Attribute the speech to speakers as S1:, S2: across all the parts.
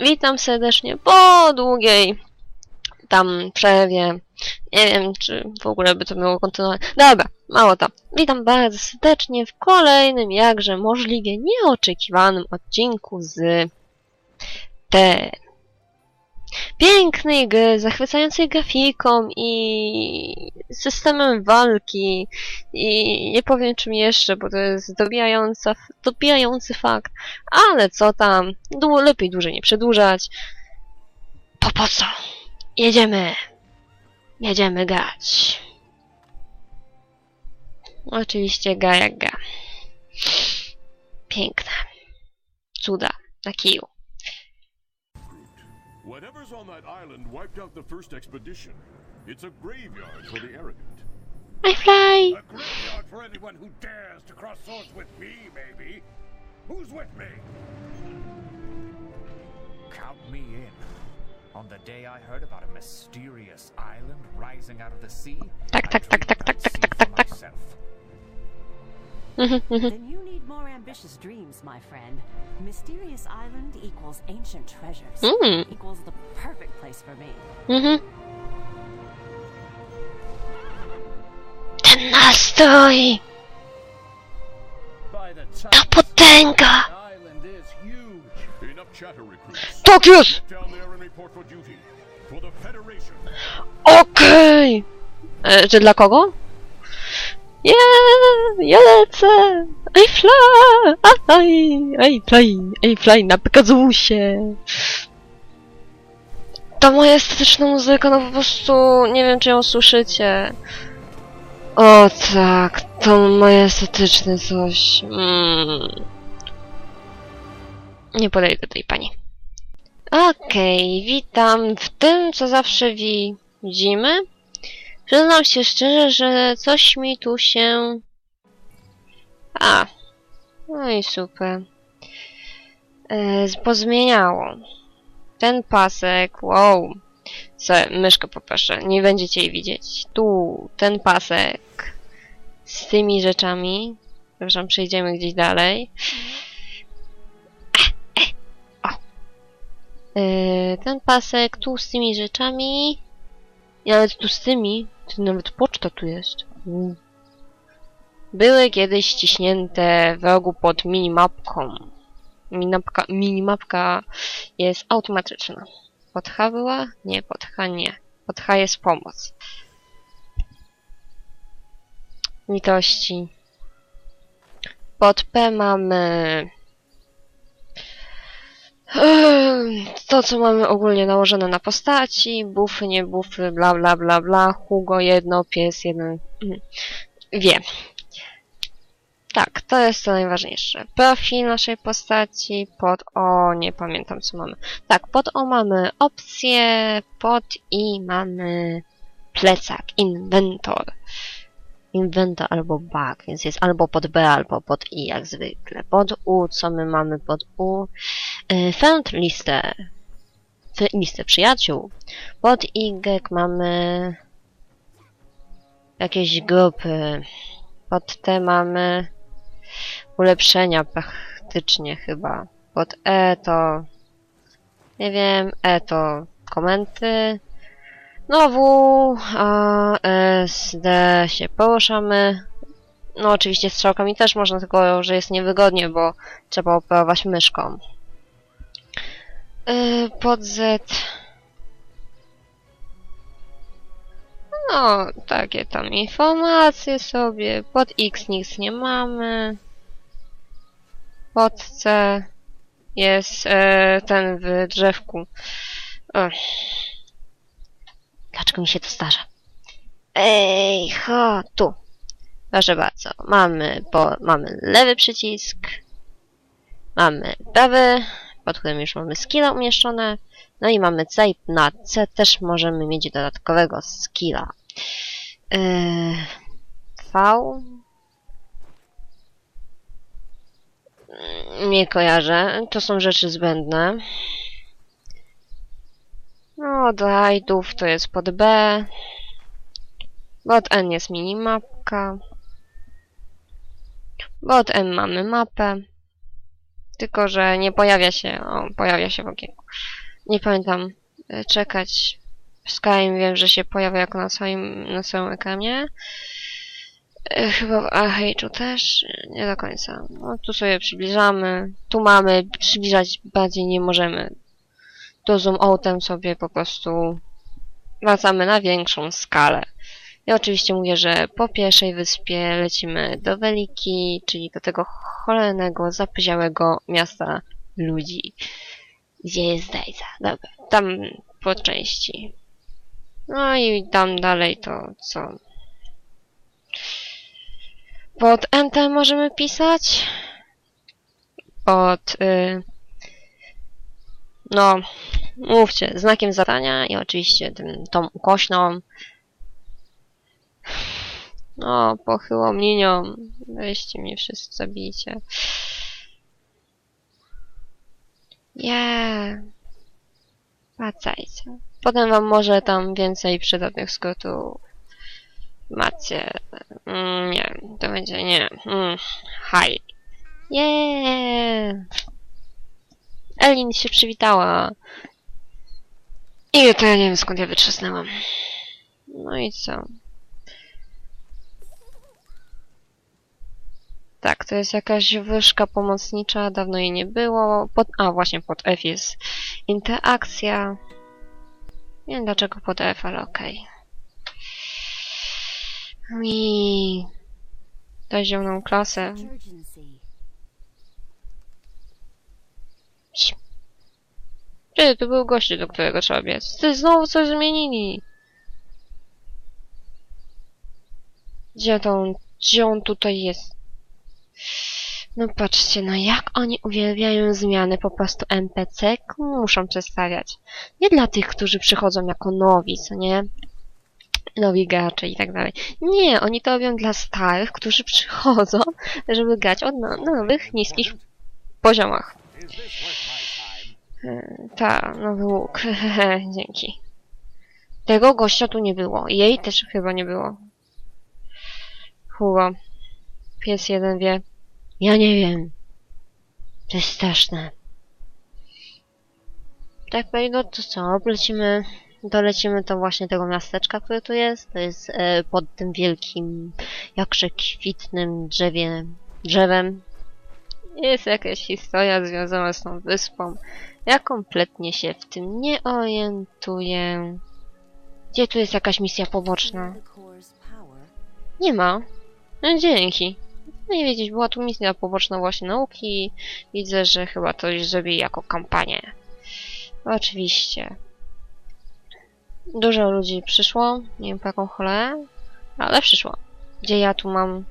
S1: Witam serdecznie po długiej tam przerwie. Nie wiem, czy w ogóle by to miało kontynuować. Dobra, mało to. Witam bardzo serdecznie w kolejnym, jakże możliwie nieoczekiwanym odcinku z te pięknej gry, zachwycającej grafiką i systemem walki i nie powiem czym jeszcze, bo to jest dobijająca, dobijający fakt, ale co tam, lepiej dłużej nie przedłużać. To po co? Jedziemy! Jedziemy grać. Oczywiście gra jak gra. Piękne. Cuda na kiju.
S2: Whatever's on that island wiped out the first expedition. It's a graveyard for the arrogant.
S1: I fly!
S3: A graveyard for anyone who dares to cross swords with me, maybe. Who's with me?
S4: Count me in. On the day I heard about a mysterious island rising out of the sea,
S1: Tak,
S4: I
S1: tak, tak,
S4: dreamed
S1: tak, tak,
S4: I'd
S1: tak,
S4: see
S1: tak,
S4: for
S1: tak, tak.
S4: myself.
S1: Mm-hmm, mm-hmm.
S5: then you need more ambitious dreams, my friend. Mysterious Island equals ancient treasures.
S1: Mm.
S5: Equals the perfect place for me.
S1: Mm-hmm. Ten
S3: nastój!
S1: Ta potęga!
S2: Tokius!
S1: Okej! Okay. E, czy dla kogo? Ja, ja lecę! Ej, fly! Aj, ej, fly! Ej, fly na Pegasusie! Ta moja estetyczna muzyka, no po prostu nie wiem, czy ją słyszycie. O tak, to moje estetyczne coś. Mm. Nie podejdę tej pani. Okej, witam w tym, co zawsze wi- widzimy. Przyznam się szczerze, że coś mi tu się... A, no i super. E, pozmieniało. Ten pasek, wow. Se, myszkę poproszę, nie będziecie jej widzieć. Tu, ten pasek z tymi rzeczami. Przepraszam, przejdziemy gdzieś dalej. Yy, ten pasek tu z tymi rzeczami. Nawet tu z tymi. To nawet poczta tu jest. Mm. Były kiedyś ściśnięte w rogu pod minimapką. Minapka, minimapka jest automatyczna. Pod H była? Nie, pod H nie. Pod H jest pomoc. Litości. Pod P mamy To, co mamy ogólnie nałożone na postaci, bufy, nie bufy, bla bla bla bla, Hugo jedno, pies jeden, mhm. wie. Tak, to jest to najważniejsze. Profil naszej postaci, pod O, nie pamiętam co mamy. Tak, pod O mamy opcję, pod I mamy plecak, inventor. Inventor albo bug, więc jest albo pod B, albo pod I, jak zwykle. Pod U, co my mamy pod U? Y, Found listę. F- Listę przyjaciół. Pod Y mamy jakieś grupy. Pod T mamy ulepszenia praktycznie chyba. Pod E to nie wiem, E to komenty. No W, A, S, D się poruszamy. No oczywiście strzałkami też można, tylko że jest niewygodnie, bo trzeba operować myszką. Yy, pod Z. No, takie tam informacje sobie. Pod X nic nie mamy. Pod C jest e, ten w drzewku. Ech. Dlaczego mi się to zdarza? Ej, ho, tu. Proszę bardzo, mamy, bo mamy lewy przycisk, mamy prawy, pod którym już mamy skilla umieszczone. No i mamy C i na C też możemy mieć dodatkowego skilla. Yy, v. Mm, Nie kojarzę. To są rzeczy zbędne. No, od rajdów to jest pod B. Pod N jest minimapka. Pod M mamy mapę. Tylko, że nie pojawia się. O, pojawia się w okienku. Nie pamiętam. e, Czekać. Skyrim wiem, że się pojawia jako na całym, na całym ekranie. E, Chyba w Archage'u też. Nie do końca. No, tu sobie przybliżamy. Tu mamy. Przybliżać bardziej nie możemy. Tu zoom outem sobie po prostu wracamy na większą skalę. Ja oczywiście mówię, że po pierwszej wyspie lecimy do Weliki, czyli do tego cholernego, zapyziałego miasta ludzi. Gdzie jest Dejza? Dobra, tam po części. No i tam dalej to co? Pod Enter możemy pisać. Pod... Y... No, mówcie, znakiem zadania i oczywiście tym, tą ukośną. No, pochyłą linią. Weźcie mnie wszyscy, zabijcie. Nie. Wracajcie. Potem wam może tam więcej przydatnych skrótów. Macie. Mm, nie, to będzie nie. Mm, hi. Yeah. Elin się przywitała. I to ja nie wiem skąd ja wytrzasnęłam. No i co? Tak, to jest jakaś wyżka pomocnicza, dawno jej nie było. Pod, a, właśnie pod F jest interakcja. Nie wiem dlaczego pod F, ale okej. I to zieloną klasę. Ty, to był gościu, do którego trzeba biec. Ty, znowu coś zmienili. Gdzie on, gdzie on tutaj jest? No patrzcie, no jak oni uwielbiają zmiany, po prostu NPC muszą przedstawiać. Nie dla tych, którzy przychodzą jako nowi, co nie? Nowi gracze i tak dalej. Nie, oni to robią dla starych, którzy przychodzą, żeby grać od no, nowych, niskich poziomach. E, Ta, nowy łuk. Dzięki. Tego gościa tu nie było. Jej też chyba nie było. Hugo. Pies jeden wie. Ja nie wiem. To jest straszne. Tak, no no to co? Lecimy, dolecimy do właśnie tego miasteczka, które tu jest. To jest e, pod tym wielkim, jakże kwitnym drzewie, drzewem. Jest jakaś historia związana z tą wyspą. Ja kompletnie się w tym nie orientuję. Gdzie tu jest jakaś misja poboczna? Nie ma. No dzięki. No nie wiedzieć, była tu misja poboczna właśnie nauki. Widzę, że chyba to już zrobili jako kampanię. Oczywiście. Dużo ludzi przyszło. Nie wiem po jaką cholerę. Ale przyszło. Gdzie ja tu mam...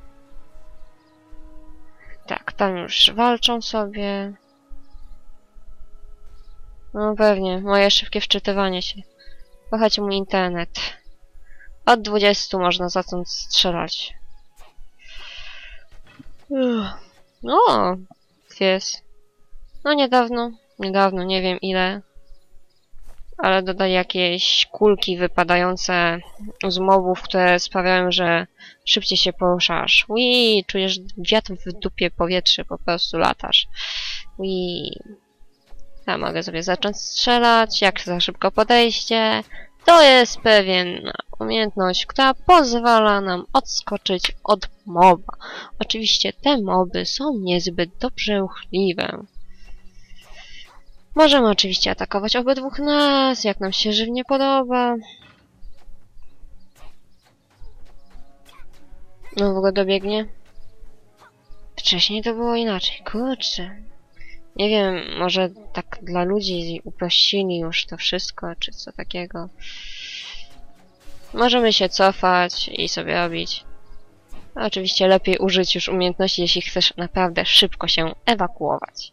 S1: Tak, tam już walczą sobie. No pewnie, moje szybkie wczytywanie się. Kochajcie mój internet. Od 20 można zacząć strzelać. No, pies. No niedawno, niedawno, nie wiem ile. Ale dodali jakieś kulki wypadające z mobów, które sprawiają, że szybciej się poruszasz. Ui, czujesz wiatr w dupie powietrze, po prostu latasz. Ui. Ja mogę sobie zacząć strzelać, jak za szybko podejście. To jest pewien umiejętność, która pozwala nam odskoczyć od moba. Oczywiście te moby są niezbyt dobrze ruchliwe. Możemy oczywiście atakować obydwóch nas, jak nam się żywnie podoba. No w ogóle dobiegnie. Wcześniej to było inaczej, kurczę. Nie wiem, może tak dla ludzi uprościli już to wszystko, czy co takiego. Możemy się cofać i sobie robić. Oczywiście lepiej użyć już umiejętności, jeśli chcesz naprawdę szybko się ewakuować.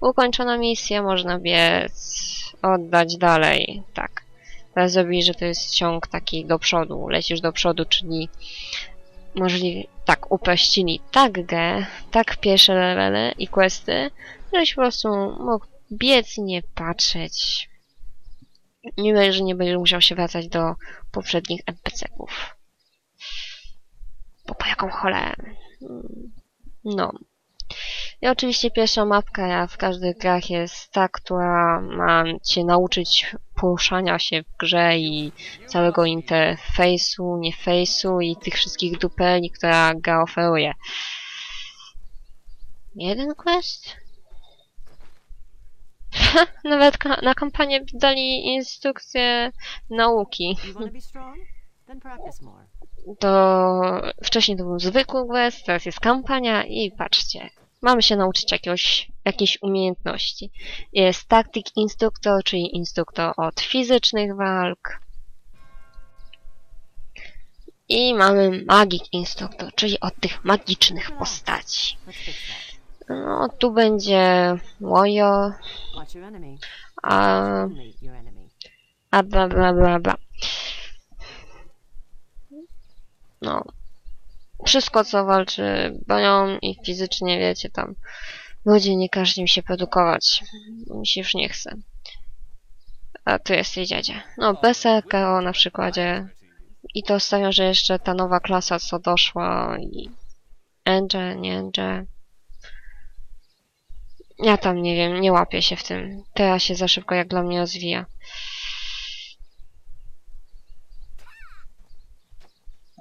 S1: Ukończona misja, można biec, oddać dalej, tak. Teraz zrobili, że to jest ciąg taki do przodu, lecisz do przodu, czyli możliwie, tak, uprościli tak grę, tak pierwsze levele i questy, żebyś po prostu mógł biec i nie patrzeć. Wiem, że nie będziesz musiał się wracać do poprzednich NPC-ków. Bo po jaką cholerę. No. I oczywiście pierwsza mapka, jak w każdych grach, jest ta, która ma cię nauczyć poruszania się w grze i całego interfejsu, nie fejsu i tych wszystkich dupeli, która gra oferuje. Jeden quest? Nawet ka- na kampanię dali instrukcję nauki.
S5: To
S1: wcześniej to był zwykły quest, teraz jest kampania i patrzcie. Mamy się nauczyć jakiegoś, jakiejś umiejętności. Jest Tactic Instructor, czyli instruktor od fizycznych walk. I mamy Magic Instructor, czyli od tych magicznych postaci. No, tu będzie Warrior, a, a bla bla bla bla. No. Wszystko co walczy bronią i fizycznie, wiecie, tam ludzie nie każdy mi się produkować. Mi się już nie chce. A tu jest jej dziadzie. No, Berserker na przykładzie. I to stawiam, że jeszcze ta nowa klasa co doszła i Enge, nie Enge. Ja tam nie wiem, nie łapię się w tym. Teraz się za szybko jak dla mnie rozwija.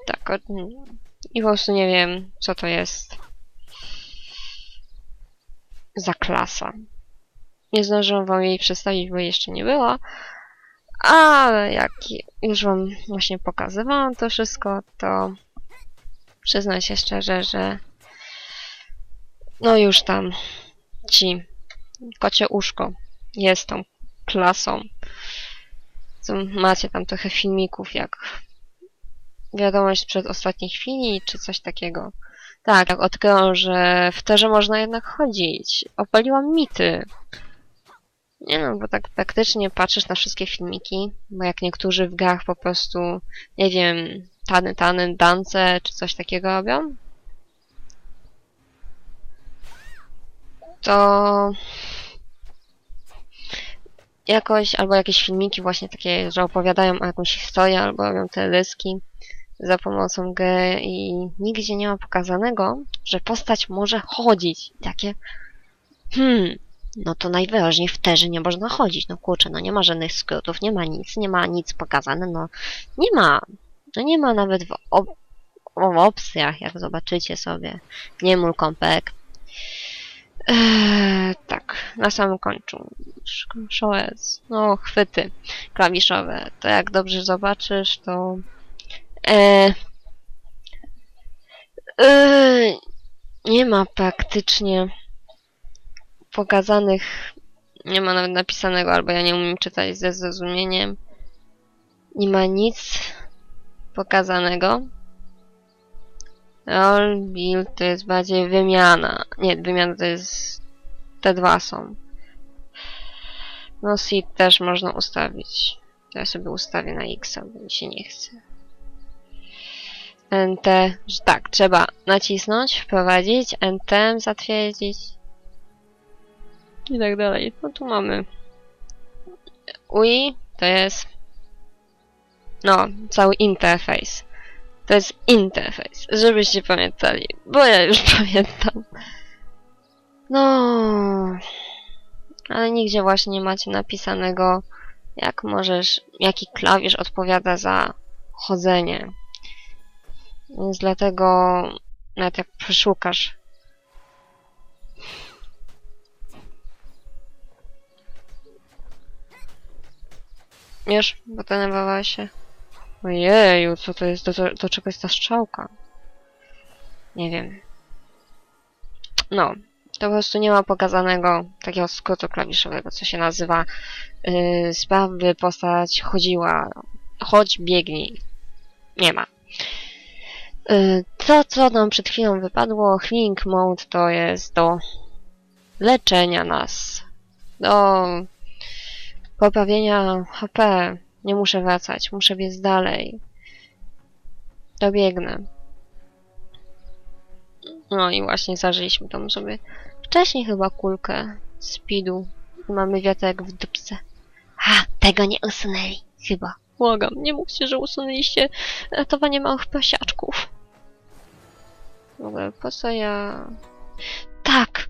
S1: Tak, o- i po prostu nie wiem, co to jest za klasa. Nie zdążyłam wam jej przedstawić, bo jeszcze nie była, ale jak już wam właśnie pokazywałam to wszystko, to przyznam się szczerze, że no już tam ci kocie uszko jest tą klasą. Macie tam trochę filmików, jak wiadomość sprzed ostatniej chwili, czy coś takiego. Tak, odkryłam, że w terze można jednak chodzić. Opaliłam mity. Nie no, bo tak praktycznie patrzysz na wszystkie filmiki, bo jak niektórzy w grach po prostu, nie wiem, tany, tany, dance, czy coś takiego robią, to jakoś, albo jakieś filmiki właśnie takie, że opowiadają o jakąś historię, albo robią teledyski za pomocą gry i nigdzie nie ma pokazanego, że postać może chodzić. Takie, hmm, no to najwyraźniej w terze nie można chodzić. No kurczę, no nie ma żadnych skrótów, nie ma nic, nie ma nic pokazane, no nie ma. No nie ma nawet w, op w opcjach, jak zobaczycie sobie. Nie mól kąpek. Eee, tak, na samym końcu. Szołec. No, chwyty klawiszowe. To jak dobrze zobaczysz, to E, e, nie ma praktycznie pokazanych, nie ma nawet napisanego, albo ja nie umiem czytać ze zrozumieniem. Nie ma nic pokazanego. Roll, build to jest bardziej wymiana. Nie, wymiana to jest... Te dwa są. No seed też można ustawić. To ja sobie ustawię na X, bo mi się nie chce. NT, że tak, trzeba nacisnąć, wprowadzić, NT, zatwierdzić i tak dalej. No tu mamy UI, to jest no, cały interfejs. To jest interfejs, żebyście pamiętali, bo ja już pamiętam. No, ale nigdzie właśnie nie macie napisanego, jak możesz, jaki klawisz odpowiada za chodzenie. Więc dlatego nawet jak przeszukasz Wiesz, bo denerwowała się. Ojeju, co to jest? Do, do, czego jest ta strzałka? Nie wiem. No, to po prostu nie ma pokazanego takiego skrótu klawiszowego, co się nazywa yy, spraw, by postać chodziła. Chodź, biegnij. Nie ma. Y, To, co nam przed chwilą wypadło, healing mode, to jest do leczenia nas, do poprawienia HP. Nie muszę wracać, muszę biec dalej. Dobiegnę. No i właśnie zażyliśmy tą sobie wcześniej chyba kulkę speedu. Mamy wiatek w dupce. A, tego nie usunęli. Chyba. Błagam, nie mówcie, że usunęliście ratowanie małych prosiaczków. W ogóle, po co ja... Tak!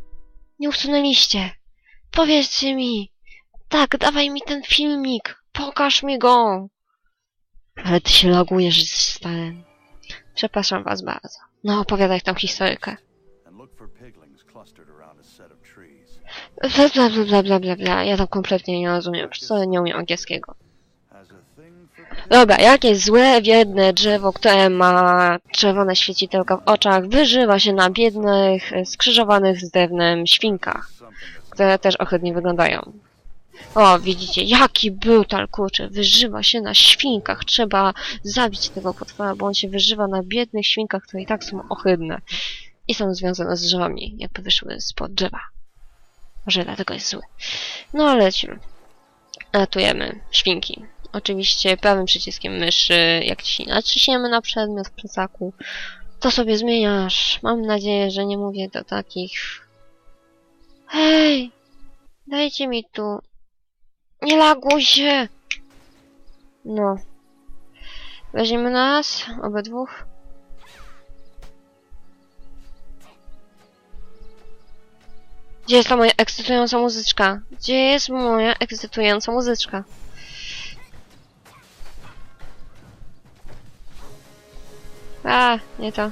S1: nie usunęliście? Powiedzcie mi. Tak, dawaj mi ten filmik. Pokaż mi go. Ale ty się logujesz z stałem. Przepraszam was bardzo. No, opowiadaj tą historykę. bla, bla, bla, bla, bla, bla. Ja tam kompletnie nie rozumiem. Co nie umiem angielskiego. Dobra, jakieś złe, biedne drzewo, które ma czerwone świecidełka w oczach, wyżywa się na biednych, e, skrzyżowanych z drewnem świnkach, które też ohydnie wyglądają. O, widzicie, jaki brutal, kurczę, wyżywa się na świnkach. Trzeba zabić tego potwora, bo on się wyżywa na biednych świnkach, które i tak są ohydne. I są związane z drzewami, jakby wyszły spod drzewa. Może dlatego jest zły. No, lecimy. Ratujemy świnki. Oczywiście prawym przyciskiem myszy, jak ci naciśniemy na przedmiot w plecaku, to sobie zmieniasz. Mam nadzieję, że nie mówię do takich. Hej! Dajcie mi tu. Nie laguj się! No. Weźmiemy nas, obydwóch. Gdzie jest ta moja ekscytująca muzyczka? Gdzie jest moja ekscytująca muzyczka? A, nie to.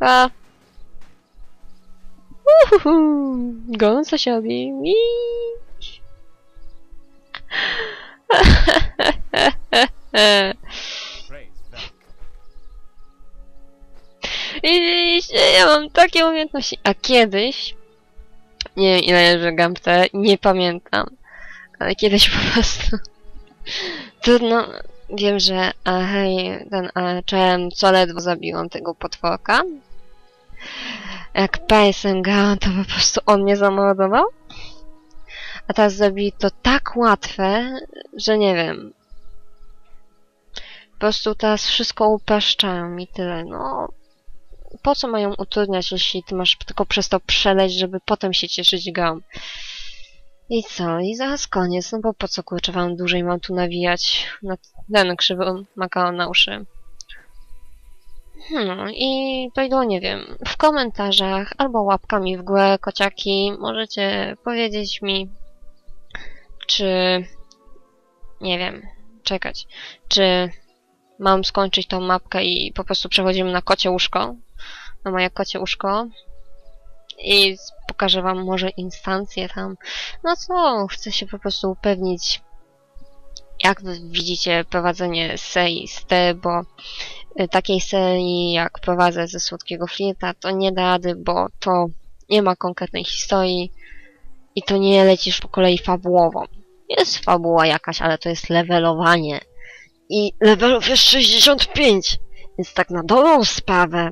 S1: A. Uhuhu. Gąsa się robi.
S4: Velk.
S1: I ja mam takie umiejętności. A kiedyś, nie wiem ile żegam te, nie pamiętam, ale kiedyś po prostu trudno, wiem, że a hej, ten a, czułem co ledwo zabiłam tego potworka. Jak Pejsem grałam, to po prostu on mnie zamordował. A teraz zrobili to tak łatwe, że nie wiem. Po prostu teraz wszystko upraszczają i tyle. No, po co mają utrudniać, jeśli ty masz tylko przez to przeleć, żeby potem się cieszyć grą. I co? I zaraz koniec, no bo po co kurczę wam dłużej mam tu nawijać na ten krzywy makaron na uszy. Hmm, i to nie wiem, w komentarzach albo łapkami w górę, kociaki, możecie powiedzieć mi, czy, nie wiem, czekać, czy mam skończyć tą mapkę i po prostu przechodzimy na kocie łóżko, na moje kocie łóżko i pokażę wam może instancję tam. No co, chcę się po prostu upewnić, jak widzicie prowadzenie serii z te, bo y, takiej serii jak prowadzę ze Słodkiego Flirta to nie da rady, bo to nie ma konkretnej historii i to nie lecisz po kolei fabułową. Jest fabuła jakaś, ale to jest levelowanie. I levelów jest 65, więc tak na dobrą sprawę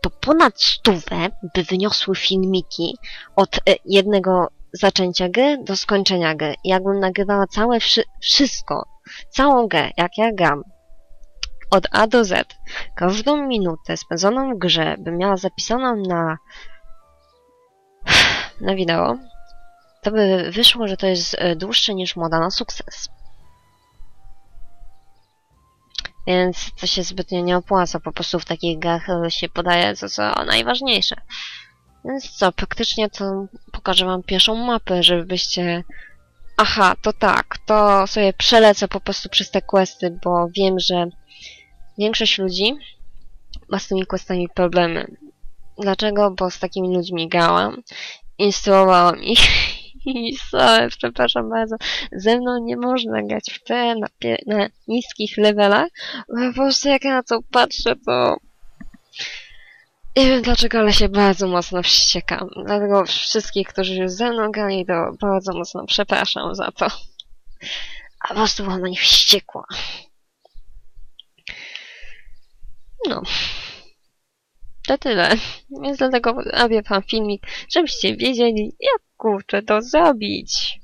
S1: to ponad stówę by wyniosły filmiki od e, jednego zaczęcia gry do skończenia gry. Jakbym nagrywała całe wszy wszystko, całą grę, jak ja gram, od A do Z, każdą minutę spędzoną w grze bym miała zapisaną na na wideo, to by wyszło, że to jest e, dłuższe niż moda na sukces. Więc to się zbytnio nie opłaca, po prostu w takich grach e, się podaje to, co najważniejsze. Więc co, praktycznie to pokażę wam pierwszą mapę, żebyście... Aha, to tak, to sobie przelecę po prostu przez te questy, bo wiem, że większość ludzi ma z tymi questami problemy. Dlaczego? Bo z takimi ludźmi grałam, instruowałam ich sorry, przepraszam bardzo, ze mną nie można grać w te na, na niskich levelach, po prostu jak ja na to patrzę, to nie wiem dlaczego, ale się bardzo mocno wściekam. Dlatego wszystkich, którzy już ze mną grali, to bardzo mocno przepraszam za to. A po prostu byłam na nich wściekła. No. To tyle. Więc dlatego robię wam filmik, żebyście wiedzieli, jak kurczę to zrobić.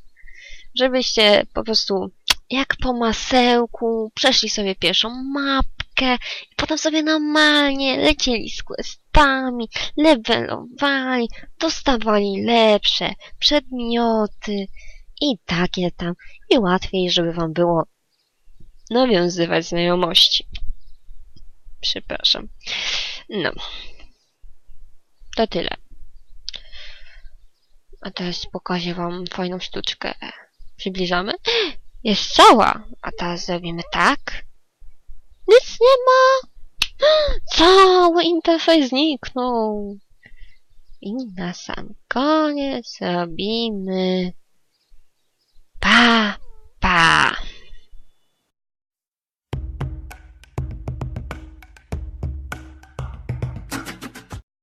S1: Żebyście po prostu jak po masełku przeszli sobie pierwszą mapkę i potem sobie normalnie lecieli z questami, levelowali, dostawali lepsze przedmioty i takie tam i łatwiej, żeby wam było nawiązywać znajomości. Przepraszam. No. To tyle. A teraz pokażę wam fajną sztuczkę. Przybliżamy. Jest cała. A teraz zrobimy tak. Nic nie ma. Cały interfejs zniknął. I na sam koniec robimy pa.